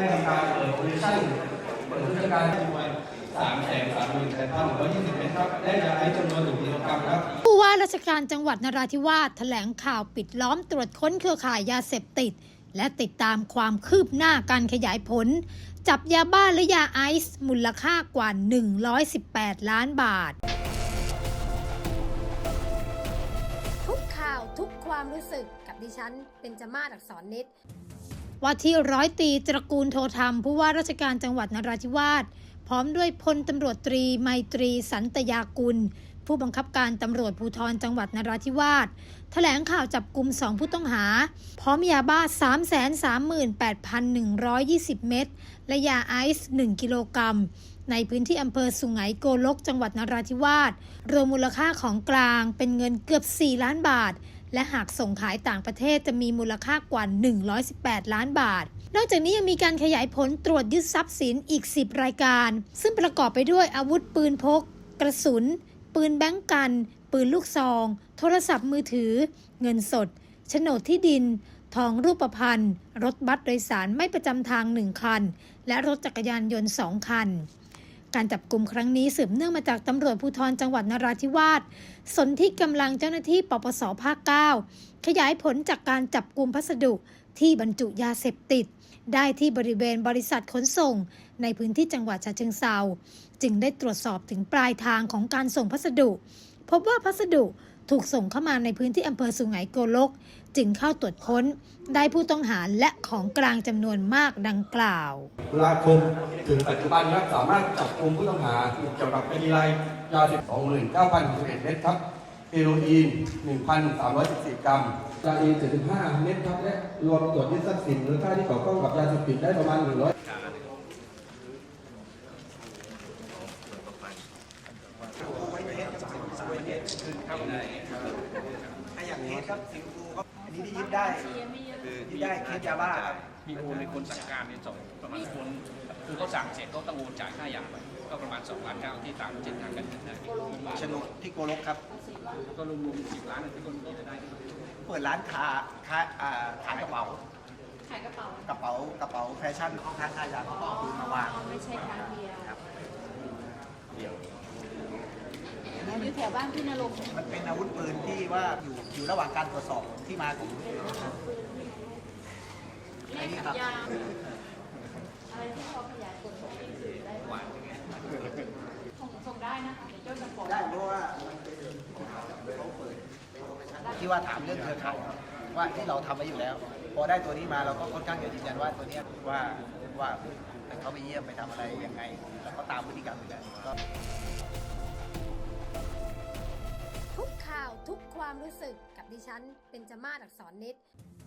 ได้ทำการเปิดโอเปอเรชั่นเปิดราชการจำนวนสามแสนสามหมื่นแปดพันหนึ่งร้อยยี่สิบเมตรครับและยาไอซ์จำนวนหนึ่งกิโลกรัมครับผู้ว่าราชการจังหวัดนราธิวาสแถลงข่าวปิดล้อมตรวจค้นเครือข่ายยาเสพติด และติดตามความคืบหน้าการขยายผล จับยาบ้าและยาไอซ์มูลค่ากว่า 118 ล้านบาท ทุกข่าวทุกความรู้สึกกับดิฉันเป็นจมาศอักษรนิด ว่าที่ร้อยตรีตระกูลโทธรรมผู้ว่าราชการจังหวัดนราธิวาสพร้อมด้วยพลตำรวจตรีไมตรีสันตยากุล ผู้บังคับการตำรวจภูธรจังหวัดนราธิวาสแถลงข่าวจับกลุ่มสองผู้ต้องหา พร้อมยาบ้า 338,120 เม็ดและยาไอซ์1กิโลกรัมในพื้นที่อำเภอสุงไหงโกลกจังหวัดนราธิวาสรวมมูลค่าของกลางเป็นเงินเกือบ 4 ล้านบาท และหากส่งขายต่างประเทศจะมีมูลค่ากว่า 118 ล้านบาท นอกจากนี้ยังมีการขยายผลตรวจยึดทรัพย์สินอีก 10 รายการ ซึ่งประกอบไปด้วยอาวุธปืนพก กระสุน ปืนแบงก์กัน ปืนลูกซอง โทรศัพท์มือถือ เงินสดโฉนดที่ดิน ทองรูปพรรณรถบัสโดยสารไม่ประจำทางหนึ่งคัน และรถจักรยานยนต์สองคัน การจับกลุ่มครั้งนี้สืบเนื่องมาจากตำรวจภูธรจังหวัดนราธิวาสสนที่กำลังเจ้าหน้าที่ปปสภาค 9 ขยายผลจากการจับกลุ่มพัสดุที่บรรจุยาเสพติด ได้ที่บริเวณบริษัทขนส่ง ในพื้นที่จังหวัดฉะเชิงเซาจึงได้ตรวจสอบถึงปลายทางของการส่งพัสดุ พบว่าพัสดุถูกส่งเข้ามาในพื้นที่อำเภอสุไหงโกลก จึงเข้าตรวจค้นได้ผู้ต้องหาและของกลางจำนวนมากดังกล่าวตุลาคมถึงปัจจุบันนะครับสามารถจับกลุ่มผู้ต้องหาเกี่ยวกับคดีรายยาเสพ29,061เม็ดครับเฮโรอีน 1,314 กรัมยาอีน75 เม็ดครับและรวมตรวจยึดทรัพย์สินมูลค่าที่เกี่ยวข้องกับยาเสพติดได้ประมาณ 100 ถ้าอย่างเคสครับสิงคโปร์ครับอันนี้ที่ยึดได้ยึดได้เคสยาบ้าครับมีโอนในคนสั่งการในสองประมาณคนคือเขาสั่งเสร็จก็ต้องโอนจ่ายค่าอย่างไปก็ประมาณ2ล้านเก้าที่ตามเส้นทางการเงินได้โฉนดที่โกลกครับ ก็รวมๆสิบล้านที่คนที่จะได้ เปิดร้านค้าค้าอ่าขายกระเป๋า ขายกระเป๋า กระเป๋ากระเป๋าแฟชั่นเขาค้าขายยาเขาก็เอาปืนมาวางไม่ใช่ทางเดียวครับอยู่แถว บ้านพี่นรงค์มันเป็นอาวุธปืนที่ว่าอยู่อยู่ระหว่างการตรวจสอบที่มาของแลกกับยาอะไรที่เขาขยายผลของสื่อได้บ้างส่งส่งได้นะคะเดี๋ยวเจ้าจะขอได้เพราะว่ามันเป็นเขาเปิดที่ว่าถามเรื่องเครือข่ายว่าที่เราทำไว้อยู่แล้ว พอได้ตัวนี้มาเราก็ค่อนข้างจะยืนยันว่าตัวเนี้ยว่าว่าเขาไปเยี่ยมไปทำอะไรยังไง แล้วก็ตามพฤติกรรมเหมือนกันก็ทุกข่าว ความรู้สึกกับดิฉันเป็นจมาศอักษรนิด